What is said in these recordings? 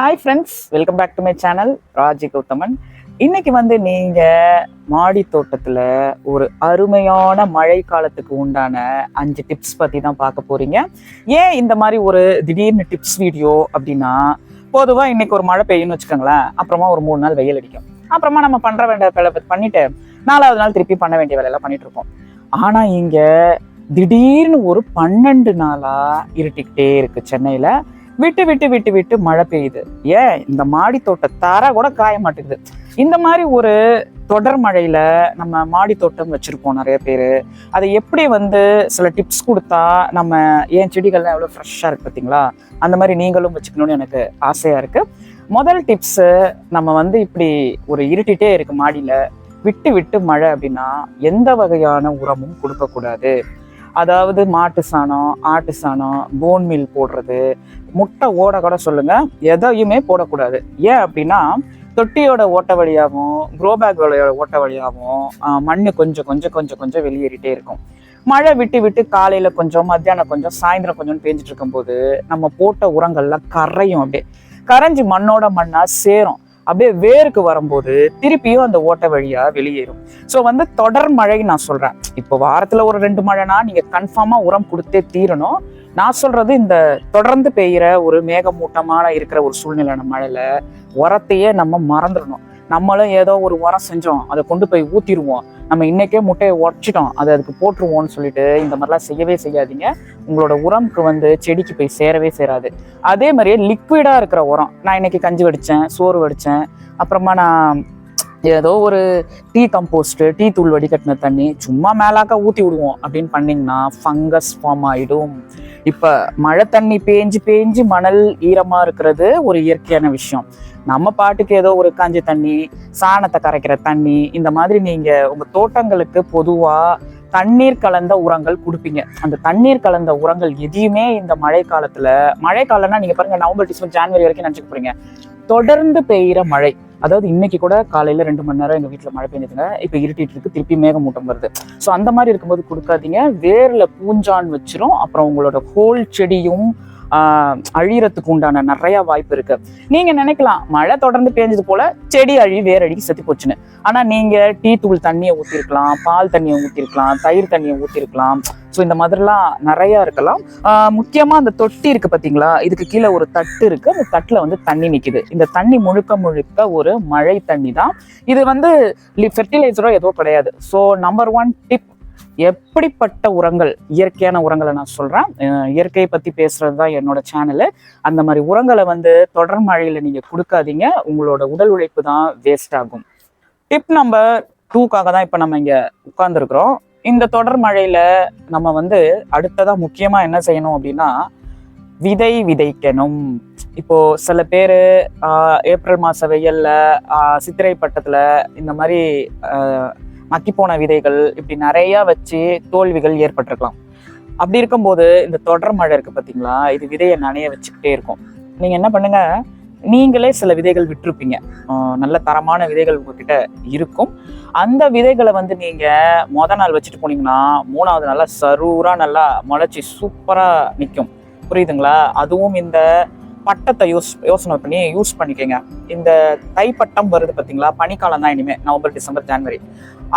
Hi friends welcome back to my channel Raji Gowthaman இன்னைக்கு வந்து நீங்க மாடி தோட்டத்துல ஒரு அருமையான மழை காலத்துக்கு உண்டான அஞ்சு டிப்ஸ் பத்தி தான் பார்க்க போறீங்க. ஏன் இந்த மாதிரி ஒரு திடீர்னு டிப்ஸ் வீடியோ அப்படின்னா பொதுவா இன்னைக்கு ஒரு மழை பெய்யும்னு வச்சுக்கோங்களேன். அப்புறமா ஒரு மூணு நாள் வெயில் அடிக்கும். அப்புறமா நம்ம பண்ற வேண்டிய வேலை பண்ணிட்டு நாலாவது நாள் திருப்பி பண்ண வேண்டிய வேலையெல்லாம் பண்ணிட்டு இருப்போம். ஆனா இங்க திடீர்னு ஒரு பன்னெண்டு நாளா இருட்டிக்கிட்டே இருக்கு சென்னையில. விட்டு விட்டு விட்டு விட்டு மழை பெய்யுது. ஏன்? இந்த மாடி தோட்ட தர கூட காய மாட்டேங்குது. இந்த மாதிரி ஒரு தொடர் மழையில நம்ம மாடி தோட்டம் வச்சிருப்போம் நிறைய பேர். அதை எப்படி வந்து சில டிப்ஸ் கொடுத்தா நம்ம ஏன் செடிகள்லாம் எவ்வளோ ஃப்ரெஷ்ஷாக இருக்கு பார்த்தீங்களா அந்த மாதிரி நீங்களும் வச்சுக்கணும்னு எனக்கு ஆசையாக இருக்கு. முதல் டிப்ஸு நம்ம வந்து இப்படி ஒரு இருட்டிட்டே இருக்கு மாடியில். விட்டு விட்டு மழை அப்படின்னா எந்த வகையான உரமும் கொடுக்கக்கூடாது அதாவது மாட்டு சாணம் ஆட்டு சாணம் போன் மீல் போடுறது முட்டை ஓட கூட சொல்லுங்க எதையுமே போடக்கூடாது. ஏன் அப்படின்னா தொட்டியோட ஓட்ட வழியாகவும் க்ரோ பேக்கோட ஓட்ட வழியாகவும் மண் கொஞ்சம் கொஞ்சம் கொஞ்சம் கொஞ்சம் வெளியேறிட்டே இருக்கும். மழை விட்டு விட்டு காலையில கொஞ்சம் மத்தியானம் கொஞ்சம் சாயந்தரம் கொஞ்சம் பேஞ்சிட்டு இருக்கும்போது நம்ம போட்ட உரங்கள்லாம் கரையும் அப்படியே. கரைஞ்சி மண்ணோட மண்ணா சேரும். அப்படியே வேருக்கு வரும்போது திருப்பியும் அந்த ஓட்டை வழியா வெளியேறும். ஸோ வந்து தொடர் மழை நான் சொல்றேன். இப்போ வாரத்துல ஒரு ரெண்டு மழைனா நீங்க கன்ஃபார்மா உரம் கொடுத்தே தீரணும். நான் சொல்றது இந்த தொடர்ந்து பெய்கிற ஒரு மேகமூட்டமான இருக்கிற ஒரு சூழ்நிலையான மழையில உரத்தையே நம்ம மறந்துடணும். நம்மளும் ஏதோ ஒரு உரம் செஞ்சோம் அதை கொண்டு போய் ஊற்றிடுவோம் நம்ம இன்னைக்கே முட்டையை உடச்சிட்டோம் அதை அதுக்கு போட்டுருவோம்னு சொல்லிட்டு இந்த மாதிரிலாம் செய்யவே செய்யாதீங்க. உங்களோட உரம்க்கு வந்து செடிக்கு போய் சேரவே சேராது. அதே மாதிரியே லிக்விடாக இருக்கிற உரம். நான் இன்னைக்கு கஞ்சி வடித்தேன் சோறு வடித்தேன் அப்புறமா நான் ஏதோ ஒரு டீ கம்போஸ்ட்டு டீ தூள் வடிகட்டின தண்ணி சும்மா மேலாக்க ஊற்றி விடுவோம். அப்படின்னு பண்ணிங்கன்னா ஃபங்கஸ் ஃபார்ம் ஆகிடும் இப்போ மழை தண்ணி பேஞ்சு பேஞ்சு மணல் ஈரமாக இருக்கிறது ஒரு இயற்கையான விஷயம். நம்ம பாட்டுக்கு ஏதோ ஒரு காஞ்சி தண்ணி சாணத்தை கரைக்கிற தண்ணி இந்த மாதிரி நீங்கள் உங்கள் தோட்டங்களுக்கு பொதுவாக தண்ணீர் கலந்த உரங்கள் கொடுப்பீங்க. அந்த தண்ணீர் கலந்த உரங்கள் எதையுமே இந்த மழை காலத்துல மழை காலம்னா நீங்க பாருங்க நவம்பர் டிசம்பர் ஜான்வரி வரைக்கும் நினச்சிக்க போறீங்க. தொடர்ந்து பெய்கிற மழை அதாவது இன்னைக்கு கூட காலையில ரெண்டு மணி நேரம் எங்க வீட்டுல மழை பெஞ்சதுங்க இப்ப இருட்டிட்டு இருக்கு திருப்பி மேகமூட்டம் வருது. ஸோ அந்த மாதிரி இருக்கும்போது கொடுக்காதீங்க வேர்ல பூஞ்சான் வச்சிரும் அப்புறம் உங்களோட ஹோல் செடியும் அழியறதுக்கு உண்டான நிறைய வாய்ப்பு இருக்கு. நீங்க நினைக்கலாம் மழை தொடர்ந்து பேஞ்சது போல செடி அழி வேரடிக்கு செத்து போச்சுன்னு. ஆனா நீங்க டீ தூள் தண்ணியை ஊத்திருக்கலாம் பால் தண்ணியை ஊத்திருக்கலாம் தயிர் தண்ணியை ஊத்திருக்கலாம். ஸோ இந்த மாதிரிலாம் நிறைய இருக்கலாம். முக்கியமா அந்த தொட்டி இருக்கு பாத்தீங்களா? இதுக்கு கீழே ஒரு தட்டு இருக்கு. அந்த தட்டுல வந்து தண்ணி நிற்கிது இந்த தண்ணி முழுக்க முழுக்க ஒரு மழை தண்ணி தான். இது வந்து ஃபெர்டிலைசரோ எதுவும் கிடையாது. ஸோ நம்பர் ஒன் டிப் எப்படிப்பட்ட உரங்கள் இயற்கையான உரங்களை நான் சொல்கிறேன் இயற்கையை பற்றி பேசுகிறது தான் என்னோட சேனலு அந்த மாதிரி உரங்களை வந்து தொடர் மழையில் நீங்கள் கொடுக்காதீங்க. உங்களோட உடல் உழைப்பு தான் வேஸ்ட் ஆகும். டிப் நம்பர் டூக்காக தான் இப்போ நம்ம இங்கே உட்காந்துருக்குறோம் இந்த தொடர் மழையில் நம்ம வந்து அடுத்ததாக முக்கியமாக என்ன செய்யணும் அப்படின்னா விதை விதைக்கணும். இப்போ சில பேர் ஏப்ரல் மாத வெயில்ல சித்திரை பட்டத்தில் இந்த மாதிரி ஆஹ், மக்கிப்போன விதைகள் இப்படி நிறையா வச்சு தோல்விகள் ஏற்பட்டிருக்கலாம். அப்படி இருக்கும்போது இந்த தொடர் மழை இருக்குது பார்த்தீங்களா இது விதையை நனைய வச்சுக்கிட்டே இருக்கும். நீங்கள் என்ன பண்ணுங்கள் நீங்களே சில விதைகள் விட்டுருப்பீங்க. நல்ல தரமான விதைகள் உங்ககிட்ட இருக்கும். அந்த விதைகளை வந்து நீங்கள் மொதல் நாள் வச்சுட்டு போனீங்கன்னா மூணாவது நல்லா சரூராக நல்லா முளைச்சி சூப்பராக நிற்கும் புரியுதுங்களா? அதுவும் இந்த பட்டத்தை யூஸ் யோசனை பண்ணி யூஸ் பண்ணிக்கோங்க. இந்த தைப்பட்டம் வருது பார்த்தீங்களா பனிக்காலம் தான் இனிமே நவம்பர் டிசம்பர் ஜனவரி.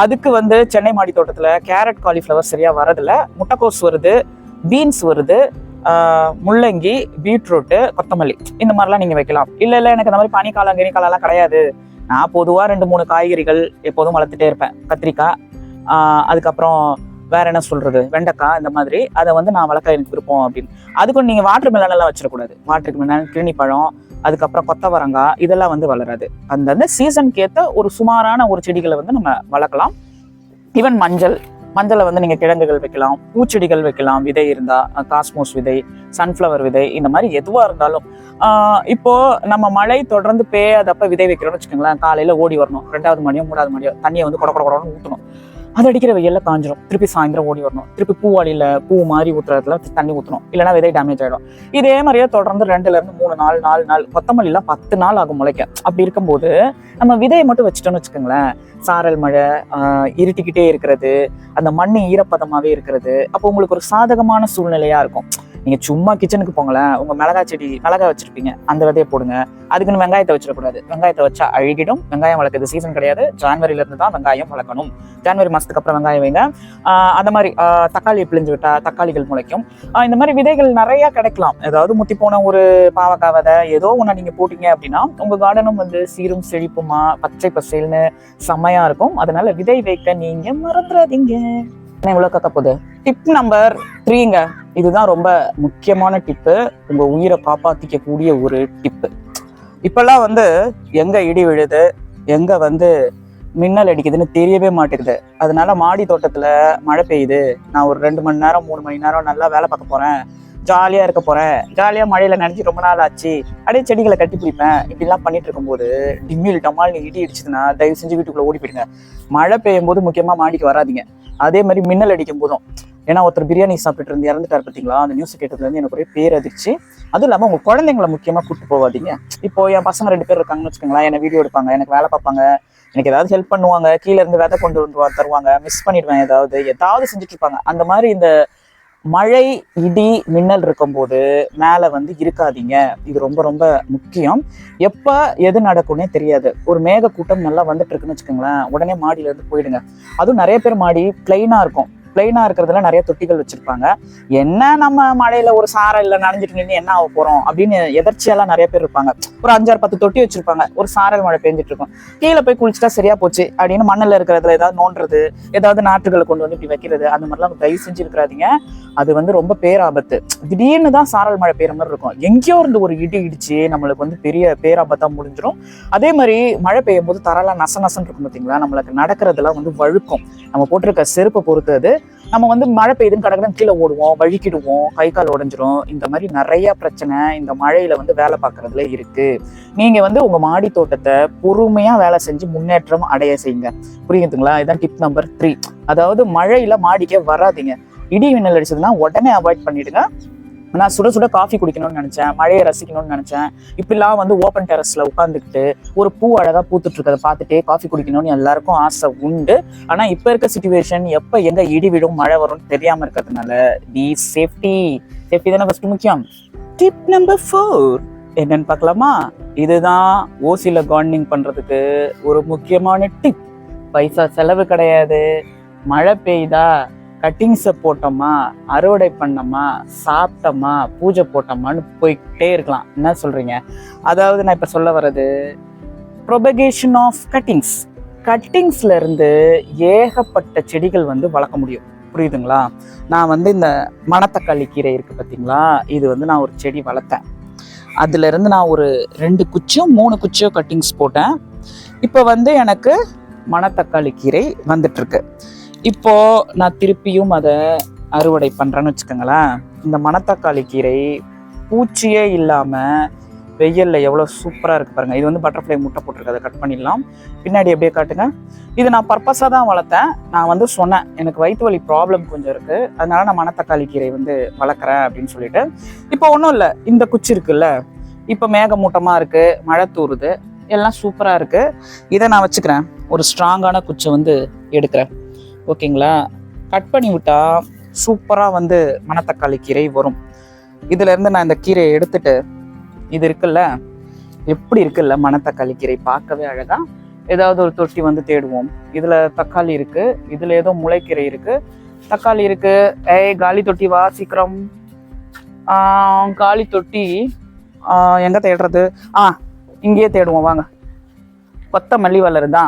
அதுக்கு வந்து சென்னை மாடி தோட்டத்தில் கேரட் காலிஃப்ளவர் சரியாக வரதில்ல. முட்டைக்கோஸ் வருது பீன்ஸ் வருது முள்ளங்கி பீட்ரூட்டு கொத்தமல்லி. இந்த மாதிரிலாம் நீங்கள் வைக்கலாம். இல்லை இல்லை எனக்கு இந்த மாதிரி பனிக்காலம் கினிக்காலம்லாம் கிடையாது. நான் பொதுவாக ரெண்டு மூணு காய்கறிகள் எப்போதும் வளர்த்துட்டே இருப்பேன். கத்திரிக்காய் அதுக்கப்புறம் வேற என்ன சொல்றது? வெண்டைக்காய் இந்த மாதிரி. அதை வந்து நான் வளர்க்க எனக்கு விருப்பம் அப்படின்னு. அதுக்கு நீங்க வாட்டர் மெலன் எல்லாம் வச்சிடக்கூடாது. வாட்டர் மெலன் கிளினி பழம் அதுக்கப்புறம் கொத்தவரங்காய் இதெல்லாம் வந்து வளராது. அந்தந்த சீசனுக்கு ஏற்ற ஒரு சுமாரான ஒரு செடிகளை வந்து நம்ம வளர்க்கலாம். ஈவன் மஞ்சள். மஞ்சளை வந்து நீங்கள் கிழங்குகள் வைக்கலாம் பூச்செடிகள் வைக்கலாம். விதை இருந்தால் காஸ்மோஸ் விதை சன்ஃப்ளவர் விதை இந்த மாதிரி எதுவாக இருந்தாலும் இப்போது நம்ம மழை தொடர்ந்து பேயாதப்ப விதை வைக்கிறோம்னு வச்சுக்கோங்களேன் காலையில் ஓடி வரணும். ரெண்டாவது மணியோ மூணாவது மணியோ தண்ணியை வந்து கொட கொட கொடன்னு ஊற்றணும் அது அடிக்கிற வெயில்ல காஞ்சிரும். திருப்பி சாயந்தரம் ஓடி வரணும். திருப்பி பூவாளியில பூ மாதிரி ஊத்துறதுல தண்ணி ஊற்றணும் இல்லைனா விதை டேமேஜ் ஆயிடும். இதே மாதிரியே தொடர்ந்து ரெண்டுல இருந்து மூணு நாள் நாலு நாள் கொத்தமல்லிலாம் பத்து நாள் ஆகும் முளைக்க. அப்படி இருக்கும்போது நம்ம விதையை மட்டும் வச்சுட்டோம்னு வச்சுக்கோங்களேன். சாரல் மழை இருட்டிக்கிட்டே இருக்கிறது. அந்த மண் ஈரப்பதமாவே இருக்கிறது. அப்போ உங்களுக்கு ஒரு சாதகமான சூழ்நிலையா இருக்கும். நீங்க சும்மா கிச்சனுக்கு போங்களேன். உங்க மிளகாய் செடி மிளகாய் வச்சிருப்பீங்க. அந்த விதையை போடுங்க. அதுக்குன்னு வெங்காயத்தை வச்சிடக்கூடாது. வெங்காயத்தை வச்சா அழுகிடும். வெங்காயம் வளர்க்குறது சீசன் கிடையாது. ஜான்வரில இருந்து தான் வெங்காயம் வளர்க்கணும். ஜான்வரி மாசத்துக்கு அப்புறம் வெங்காயம் வைங்க. அந்த மாதிரி தக்காளி பிழிஞ்சு விட்டா தக்காளிகள் முளைக்கும். இந்த மாதிரி விதைகள் நிறைய கிடைக்கலாம். ஏதாவது முத்தி போன ஒரு பாவக்காய் விதை ஏதோ ஒன்று நீங்க போட்டீங்க அப்படின்னா உங்க கார்டனும் வந்து சீரும் செழிப்புமா பச்சை பசேல்னு செம்மையா இருக்கும். அதனால விதை வைக்க நீங்க மறந்துடாதீங்க. என்ன இவ்வளவு கத்த போகுது? டிப் நம்பர் த்ரீங்க இதுதான் ரொம்ப முக்கியமான டிப்பு உங்க உயிரை காப்பாத்திக்க கூடிய ஒரு டிப்பு இப்பெல்லாம் வந்து எங்க இடி விழுது எங்க வந்து மின்னல் அடிக்குதுன்னு தெரியவே மாட்டேங்குது. அதனால மாடி தோட்டத்துல மழை பெய்யுது. நான் ஒரு ரெண்டு மணி நேரம் மூணு மணி நேரம் நல்லா வேலை பார்க்க போறேன். ஜாலியா இருக்க போறேன். ஜாலியா மழையில நினைச்சு ரொம்ப நாள் ஆச்சு. அப்படியே செடிகளை கட்டி பிடிப்பேன். இப்படிலாம் பண்ணிட்டு இருக்கும்போது டிம்மில் டமால் இடி அடிச்சதுன்னா தயவு செஞ்சு வீட்டுக்குள்ள ஓடி போயிடுங்க. மழை பெய்யும் போது முக்கியமா மாடிக்கு வராதீங்க. அதே மாதிரி மின்னல் அடிக்கும் போதும். ஏன்னா ஒருத்தர் பிரியாணி சாப்பிட்டு இருந்து இறந்துட்டாரு பார்த்தீங்களா அந்த நியூஸ் கேட்டதுலேருந்து எனக்கு ஒரே பேரதிர்ச்சி. அதுவும் இல்லாமல் உங்கள் குழந்தைங்களை முக்கியமாக கூப்பிட்டு போவாதீங்க இப்போ என் பசங்க ரெண்டு பேர் இருக்காங்கன்னு வச்சுக்கோங்களேன். என்ன வீடியோ எடுப்பாங்க எனக்கு வேலை பார்ப்பாங்க. எனக்கு ஏதாவது ஹெல்ப் பண்ணுவாங்க கீழே இருந்து விதை கொண்டு வந்து தருவாங்க. மிஸ் பண்ணிடுவேன் ஏதாவது. ஏதாவது செஞ்சுட்டு இருப்பாங்க. அந்த மாதிரி இந்த மழை இடி மின்னல் இருக்கும்போது மேலே வந்து இருக்காதீங்க. இது ரொம்ப ரொம்ப முக்கியம். எப்போ எது நடக்கும்னே தெரியாது. ஒரு மேக கூட்டம் நல்லா வந்துட்டு இருக்குன்னு வச்சுக்கோங்களேன். உடனே மாடியிலேருந்து போயிடுங்க. அதுவும் நிறைய பேர் மாடி பிளெயினாக இருக்கும். பிளெயினாக இருக்கிறதுல நிறைய தொட்டிகள் வச்சுருப்பாங்க. என்ன நம்ம மழையில் ஒரு சாரல்ல நனைஞ்சிட்டு நின்று என்ன ஆக போகிறோம் அப்படின்னு எதர்ச்சியெல்லாம் நிறைய பேர் இருப்பாங்க. ஒரு அஞ்சாறு பத்து தொட்டி வச்சுருப்பாங்க. ஒரு சாரல் மழை பெஞ்சிட்டு இருக்கும். கீழே போய் குளிச்சுட்டா சரியா போச்சு அப்படின்னு மண்ணில் இருக்கிறதுல ஏதாவது நோண்டுறது ஏதாவது நாற்றுகளை கொண்டு வந்து இப்படி வைக்கிறது அந்த மாதிரிலாம் தயவு செஞ்சு இருக்கிறாதீங்க அது வந்து ரொம்ப பேராபத்து. திடீர்னு தான் சாரல் மழை பெய்கிற மாதிரி இருக்கும். எங்கேயோ இருந்து ஒரு இடி இடிச்சு நம்மளுக்கு வந்து பெரிய பேராபத்தாக முடிஞ்சிடும் அதே மாதிரி மழை பெய்யும் போது தரலாம் நச நசன் இருக்கும் பார்த்தீங்களா நம்மளுக்கு நடக்கிறதுலாம் வந்து வழுக்கும். நம்ம போட்டிருக்க செருப்பை பொறுத்து அது. நம்ம வந்து மழை பெய்யுதுன்னு கடகடன் கீழே ஓடுவோம் வழுக்கிடுவோம் கை கால் உடஞ்சிரும். இந்த மாதிரி நிறைய பிரச்சனை இந்த மழையில வந்து வேலை பார்க்கறதுல இருக்கு. நீங்க வந்து உங்க மாடி தோட்டத்தை பொறுமையா வேலை செஞ்சு முன்னேற்றம் அடைய செய்யுங்க. புரியுதுங்களா? இதான் டிப் நம்பர் த்ரீ அதாவது மழையில மாடிக்கே வராதீங்க. இடி மின்னல் அடிச்சதுன்னா உடனே அவாய்ட் பண்ணிடுங்க. நான் சுட சுட காஃபி குடிக்கணும்னு நினைச்சேன் மழையை ரசிக்கணும்னு நினைச்சேன். இப்படிலாம் வந்து ஓப்பன் டெரஸ்ல உட்காந்துக்கிட்டு ஒரு பூ அழகா பூத்துட்டு இருக்கிறத பார்த்துட்டே காஃபி குடிக்கணும்னு எல்லாருக்கும் ஆசை உண்டு. ஆனா இப்ப இருக்க சுச்சுவேஷன் எப்ப எங்க இடி விடும் மழை வரும்னு தெரியாம இருக்கிறதுனால தி சேஃப்டி சேஃப்டி தானே ஃபர்ஸ்ட் முக்கியம். டிப் நம்பர் ஃபோர் என்னன்னு பார்க்கலாமா? இதுதான் ஓசில கார்டனிங் பண்றதுக்கு ஒரு முக்கியமான டிப் பைசா செலவு கிடையாது. மழை பெய்யுதா கட்டிங்ஸை போட்டோமா அறுவடை பண்ணோமா சாப்பிட்டோமா பூஜை போட்டோமான்னு போய்கிட்டே இருக்கலாம். என்ன சொல்கிறீங்க அதாவது நான் இப்போ சொல்ல வர்றது ப்ரொபகேஷன் ஆஃப் கட்டிங்ஸ் கட்டிங்ஸ்லேருந்து ஏகப்பட்ட செடிகள் வந்து வளர்க்க முடியும். புரியுதுங்களா? நான் வந்து இந்த மணத்தக்காளி கீரை இருக்குது பார்த்தீங்களா இது வந்து நான் ஒரு செடி வளர்த்தேன். அதுலேருந்து நான் ஒரு ரெண்டு குச்சியும் மூணு குச்சியோ கட்டிங்ஸ் போட்டேன். இப்போ வந்து எனக்கு மணத்தக்காளி கீரை வந்துட்டுருக்கு இப்போ நான் திருப்பியும் அதை அறுவடை பண்றேன்னு வச்சுக்கோங்களேன். இந்த மணத்தக்காளி கீரை பூச்சியே இல்லாம வெயில்ல எவ்வளவு சூப்பரா இருக்கு பாருங்க. இது வந்து பட்டர்ஃப்ளை முட்டை போட்டிருக்கு அதை கட் பண்ணிடலாம். பின்னாடி அப்படியே காட்டுங்க. இது நான் பர்பஸாக தான் வளர்த்தேன். நான் வந்து சொன்னேன் எனக்கு வயிற்று வலி ப்ராப்ளம் கொஞ்சம் இருக்கு. அதனால நான் மணத்தக்காளி கீரை வந்து வளர்க்குறேன் அப்படின்னு சொல்லிட்டு. இப்போ ஒன்றும் இல்லை இந்த குச்சி இருக்குல்ல இப்போ மேகமூட்டமாக இருக்கு மழை தூறுது எல்லாம் சூப்பராக இருக்கு. இதை நான் வச்சுக்கிறேன். ஒரு ஸ்ட்ராங்கான குச்சை வந்து எடுக்கிறேன். ஓகேங்களா? கட் பண்ணி விட்டால் சூப்பராக வந்து மணத்தக்காளி கீரை வரும். இதுலேருந்து நான் இந்த கீரையை எடுத்துட்டு இது இருக்குல்ல? எப்படி இருக்குல்ல மணத்தக்காளி கீரை? பார்க்கவே அழகா. ஏதாவது ஒரு தொட்டி வந்து தேடுவோம். இதில் தக்காளி இருக்குது இதில் ஏதோ முளைக்கீரை இருக்குது தக்காளி இருக்குது ஏய் காலி தொட்டி வா சீக்கிரம். காலி தொட்டி. எங்கே தேடுறது? ஆ இங்கேயே தேடுவோம். வாங்க. கொத்தமல்லி வளருதா?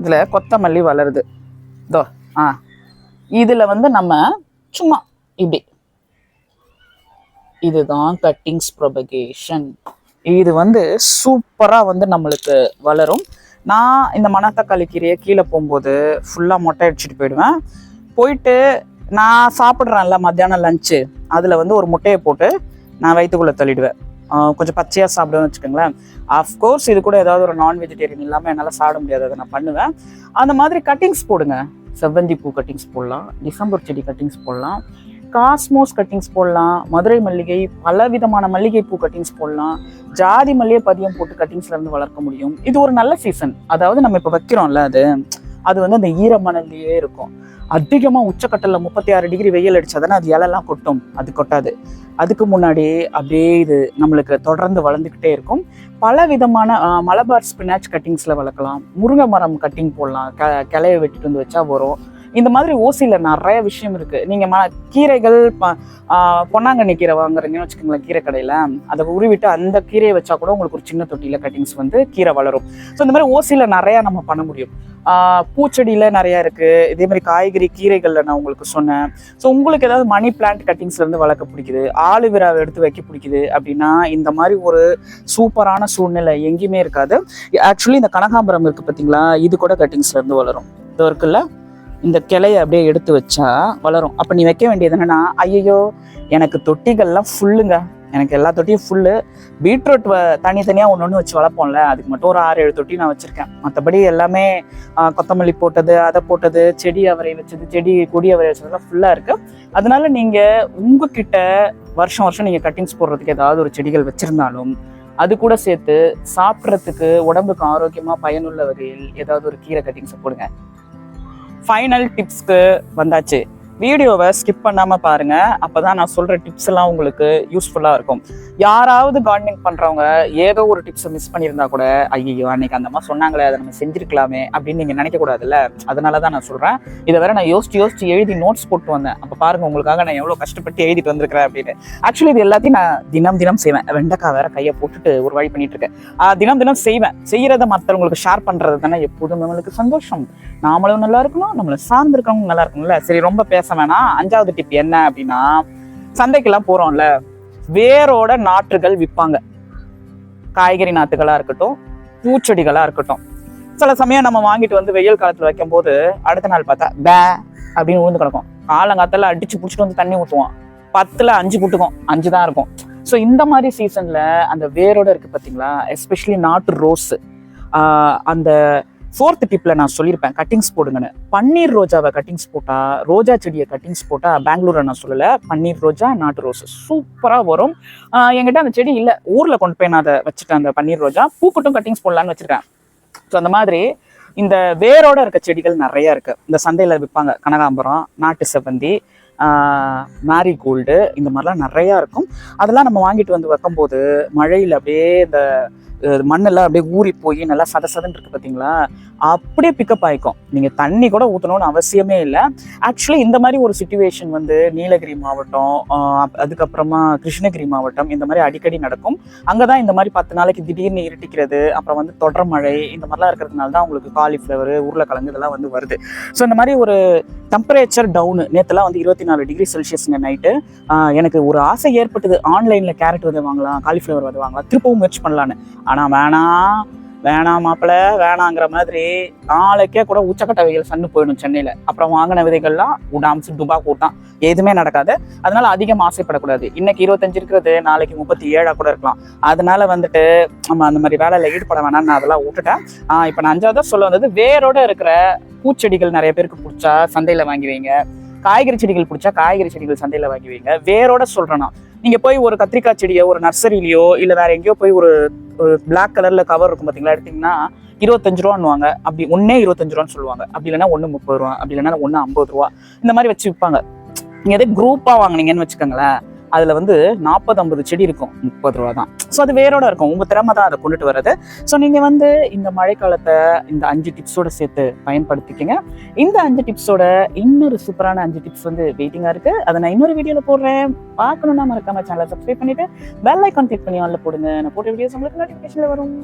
இதில் கொத்தமல்லி வளருது. தோ. ஆ. இதில் வந்து நம்ம சும்மா இப்படி. இதுதான் கட்டிங்ஸ் ப்ரொபகேஷன் இது வந்து சூப்பராக வந்து நம்மளுக்கு வளரும். நான் இந்த மணத்தக்காளி கீரையை கீழே போகும்போது ஃபுல்லாக மொட்டை அடிச்சுட்டு போயிடுவேன். போயிட்டு நான் சாப்பிட்றேன்ல மத்தியானம் லஞ்சு அதில் வந்து ஒரு முட்டையை போட்டு நான் வயிற்றுக்குள்ளே தள்ளிடுவேன். கொஞ்சம் பச்சையாக சாப்பிடுவேன்னு வச்சுக்கோங்களேன். அஃப்கோர்ஸ் இது கூட ஏதாவது ஒரு நான் வெஜிடேரியன் இல்லாமல் என்னால் சாப்பிட முடியாது. அதை நான் பண்ணுவேன். அந்த மாதிரி கட்டிங்ஸ் போடுங்க. செவ்வந்தி பூ கட்டிங்ஸ் போடலாம் டிசம்பர் செடி கட்டிங்ஸ் போடலாம் காஸ்மோஸ் கட்டிங்ஸ் போடலாம் மதுரை மல்லிகை பல விதமான மல்லிகை பூ கட்டிங்ஸ் போடலாம் ஜாதி மல்லிகை பதியம் போட்டு கட்டிங்ஸ்ல இருந்து வளர்க்க முடியும். இது ஒரு நல்ல சீசன் அதாவது நம்ம இப்போ வைக்கிறோம்ல அது அது வந்து அந்த ஈரமணல்லையே இருக்கும். அதிகமாக உச்சக்கட்டலில் முப்பத்தி ஆறு டிகிரி வெயில் அடிச்சாதானே அது இலெல்லாம் கொட்டும். அது கொட்டாது. அதுக்கு முன்னாடி அப்படியே இது நம்மளுக்கு தொடர்ந்து வளர்ந்துக்கிட்டே இருக்கும். பல விதமான மலபார் ஸ்பினாச் கட்டிங்ஸில் வளர்க்கலாம். முருங்கை மரம் கட்டிங் போடலாம். க கிளைய வெட்டிட்டு வந்து வச்சா வரும். இந்த மாதிரி ஓசியில் நிறைய விஷயம் இருக்குது நீங்கள் ம கீரைகள் பொன்னாங்கண்ணி கீரை வாங்குறீங்கன்னு வச்சுக்கோங்களேன் கீரை கடையில். அதை உருவிட்டு அந்த கீரையை வச்சா கூட உங்களுக்கு ஒரு சின்ன தொட்டியில் கட்டிங்ஸ் வந்து கீரை வளரும். ஸோ இந்த மாதிரி ஓசியில் நிறையா நம்ம பண்ண முடியும். பூச்செடியில் நிறையா இருக்குது இதே மாதிரி காய்கறி கீரைகளில் நான் உங்களுக்கு சொன்னேன். ஸோ உங்களுக்கு ஏதாவது மணி பிளான்ட் கட்டிங்ஸ்லேருந்து வளர்க்க பிடிக்குது ஆலுவிராவை எடுத்து வைக்க பிடிக்குது அப்படின்னா இந்த மாதிரி ஒரு சூப்பரான சூழ்நிலை எங்கேயுமே இருக்காது. ஆக்சுவலி இந்த கனகாம்பரம் இருக்குது பார்த்தீங்களா இது கூட கட்டிங்ஸ்லேருந்து வளரும். இது இருக்குல்ல? இந்த கிளையை அப்படியே எடுத்து வச்சா வளரும். அப்போ நீ வைக்க வேண்டியது என்னென்னா ஐயோ எனக்கு தொட்டிகள்லாம் ஃபுல்லுங்க எனக்கு எல்லா தொட்டியும் ஃபுல்லு பீட்ரூட் வ- தனித்தனியாக ஒன்று ஒன்று வச்சு வளர்ப்போம்ல அதுக்கு மட்டும் ஒரு ஆறு ஏழு தொட்டி நான் வச்சுருக்கேன். மற்றபடி எல்லாமே கொத்தமல்லி போட்டது அதை போட்டது செடி அவரை வச்சது செடி கொடி அவரை வச்சதுலாம் ஃபுல்லாக இருக்குது அதனால நீங்கள் உங்ககிட்ட வருஷம் வருஷம் நீங்கள் கட்டிங்ஸ் போடுறதுக்கு ஏதாவது ஒரு செடிகள் வச்சுருந்தாலும் அது கூட சேர்த்து சாப்பிட்றதுக்கு உடம்புக்கு ஆரோக்கியமாக பயனுள்ள வகையில் ஏதாவது ஒரு கீரை கட்டிங்ஸை போடுங்க. ஃபைனல் டிப்ஸ்க்கு வந்தாச்சு. வீடியோவை ஸ்கிப் பண்ணாமல் பாருங்கள் அப்போ தான் நான் சொல்கிற டிப்ஸ் எல்லாம் உங்களுக்கு யூஸ்ஃபுல்லாக இருக்கும். யாராவது கார்டனிங் பண்றவங்க ஏதோ ஒரு டிப்ஸை மிஸ் பண்ணியிருந்தா கூட ஐயோ அன்னைக்கு அந்த மாதிரி சொன்னாங்களே அதை நம்ம செஞ்சிருக்கலாமே அப்படின்னு நீங்க நினைக்க கூடாதுல்ல? அதனால தான் நான் சொல்றேன். இதை வேற நான் யோசிச்சு யோசிச்சு எழுதி நோட்ஸ் போட்டு வந்தேன். அப்ப பாருங்க உங்களுக்காக நான் எவ்வளவு கஷ்டப்பட்டு எழுதிட்டு வந்திருக்கிறேன் அப்படின்னு. ஆக்சுவலி இது எல்லாத்தையும் நான் தினம் தினம் செய்வேன். வெண்டைக்காய் வேற கையை போட்டுட்டு ஒரு வழி பண்ணிட்டு இருக்கேன். தினம் தினம் செய்வேன். செய்யறத மற்றவங்களுக்கு ஷேர் பண்றது தானே எப்போதும் நம்மளுக்கு சந்தோஷம். நாமளும் நல்லா இருக்கணும் நம்மளை சார்ந்து இருக்கவங்க நல்லா இருக்கணும்ல. சரி ரொம்ப பேச வேணாம். அஞ்சாவது டிப் என்ன அப்படின்னா சந்தைக்கெல்லாம் போறோம்ல. வேரோட நாற்றுகள் விற்பாங்க. காய்கறி நாற்றுகளாக இருக்கட்டும் பூச்செடிகளாக இருக்கட்டும். சில சமயம் நம்ம வாங்கிட்டு வந்து வெயில் காலத்தில் வைக்கும்போது அடுத்த நாள் பார்த்தா பே அப்படின்னு விழுந்து கிடக்கும். காலங்காத்தால அடிச்சு பிடிச்சிட்டு வந்து தண்ணி ஊற்றுவோம் பத்தில் அஞ்சு புட்டுக்கும். அஞ்சு தான் இருக்கும். ஸோ இந்த மாதிரி சீசனில் அந்த வேரோட இருக்குது பார்த்தீங்களா எஸ்பெஷலி நாட்டு ரோஸ் அந்த ஃபோர்த் டிப்பில் நான் சொல்லியிருப்பேன் கட்டிங்ஸ் போடுங்கன்னு. பன்னீர் ரோஜாவை கட்டிங்ஸ் போட்டால் ரோஜா செடியை கட்டிங்ஸ் போட்டால் பெங்களூரை நான் சொல்லலை பன்னீர் ரோஜா நாட்டு ரோஸ். சூப்பராக வரும். என்கிட்ட அந்த செடி இல்லை. ஊரில் கொண்டு போய் நான் அதை வச்சுட்டேன் அந்த பன்னீர் ரோஜா. பூக்கட்டும் கட்டிங்ஸ் போடலான்னு வச்சுருக்கேன். ஸோ அந்த மாதிரி இந்த வேரோட இருக்க செடிகள் நிறைய இருக்கு. இந்த சந்தையில் விற்பாங்க. கனகாம்பரம் நாட்டு செவ்வந்தி மேரி கோல்டு இந்த மாதிரிலாம் நிறையா இருக்கும். அதெல்லாம் நம்ம வாங்கிட்டு வந்து வைக்கும்போது மழையில் அப்படியே இந்த மண்ணெல்லாம் அப்படியே ஊறி போய் நல்லா சத சதன்னு இருக்கு பார்த்தீங்களா அப்படியே பிக்கப் ஆகிக்கும் நீங்கள் தண்ணி கூட ஊற்றணும்னு அவசியமே இல்லை. ஆக்சுவலி இந்த மாதிரி ஒரு சுச்சுவேஷன் வந்து நீலகிரி மாவட்டம் அதுக்கப்புறமா கிருஷ்ணகிரி மாவட்டம் இந்த மாதிரி அடிக்கடி நடக்கும். அங்கே தான் இந்த மாதிரி பத்து நாளைக்கு திடீர்னு இருட்டிக்கிறது அப்புறம் வந்து தொடர் மழை இந்த மாதிரிலாம் இருக்கிறதுனால தான் உங்களுக்கு காலிஃப்ளவர் உருளைக்கிழங்கு இதெல்லாம் வந்து வருது. ஸோ இந்த மாதிரி ஒரு டெம்பரேச்சர் டவுனு நேற்றுலாம் வந்து இருபத்தி நாலு டிகிரி செல்சியஸ்ங்க நைட்டு எனக்கு ஒரு ஆசை ஏற்பட்டது. ஆன்லைனில் கேரட் விதை வாங்கலாம் காலிஃப்ளவர் விதை வாங்கலாம் திருப்பவும் முயற்சி பண்ணலான்னு ஆனால் வேணாம் வேணாம் மாப்பிள்ள வேணாங்கிற மாதிரி நாளைக்கே கூட உச்சக்கட்ட வெயில் சன்னு போயிடும் சென்னையில். அப்புறம் வாங்கின விதைகள்லாம் உடாம்ஸ் டுபா கூட்டான் எதுவுமே நடக்காது. அதனால அதிகம் ஆசைப்படக்கூடாது. இன்னைக்கு இருபத்தஞ்சு இருக்கிறது நாளைக்கு முப்பத்தி ஏழா கூட இருக்கலாம். அதனால வந்துட்டு நம்ம அந்த மாதிரி வேலையில் ஈடுபட வேணாம்னு நான் அதெல்லாம் விட்டுட்டேன். இப்போ நான் அஞ்சாவது சொல்ல வந்தது வேரோட இருக்கிற பூச்செடிகள் நிறைய பேருக்கு பிடிச்சா சந்தையில் வாங்கி வைங்க. காய்கறி செடிகள் பிடிச்சா காய்கறி செடிகள் சந்தையில் வாங்கி வைங்க. வேரோட சொல்கிறேன்னா நீங்கள் போய் ஒரு கத்திரிக்காய் செடியோ ஒரு நர்சரியிலையோ இல்லை வேற எங்கேயோ போய் ஒரு பிளாக் கலரில் கவர் இருக்கும் பார்த்தீங்களா எடுத்தீங்கன்னா இருபத்தஞ்சு ரூபான்னுவாங்க அப்படி ஒன்னே இருபத்தஞ்சு ரூபான்னு சொல்லுவாங்க. அப்படி இல்லைன்னா ஒன்று முப்பது ரூபா அப்படி இல்லைன்னா ஒன்று ஐம்பது ரூபா. இந்த மாதிரி வச்சு விற்பாங்க நீங்கள் எதே குரூப்பாக வாங்குனீங்கன்னு வச்சுக்கோங்களேன். அதில் வந்து நாற்பது ஐம்பது செடி இருக்கும். முப்பது ரூபா தான். ஸோ அது வேரோட இருக்கும். உங்கள் திறமை தான் அதை கொண்டுட்டு வர்றது. ஸோ நீங்கள் வந்து இந்த மழைக்காலத்தை இந்த அஞ்சு டிப்ஸோட சேர்த்து பயன்படுத்திக்கங்க. இந்த அஞ்சு டிப்ஸோட இன்னொரு சூப்பரான அஞ்சு டிப்ஸ் வந்து வெயிட்டிங்காக இருக்குது அதை நான் இன்னொரு வீடியோவில் போடுறேன். பார்க்கணுன்னா மறக்காம சேனலை சப்ஸ்கிரைப் பண்ணிவிட்டு பெல் ஐக்கான் கிளிக் பண்ணி ஆன்ல போடுங்க. நான் போட்ட வீடியோஸ் உங்களுக்கு நோட்டிஃபிகேஷனில் வரும்.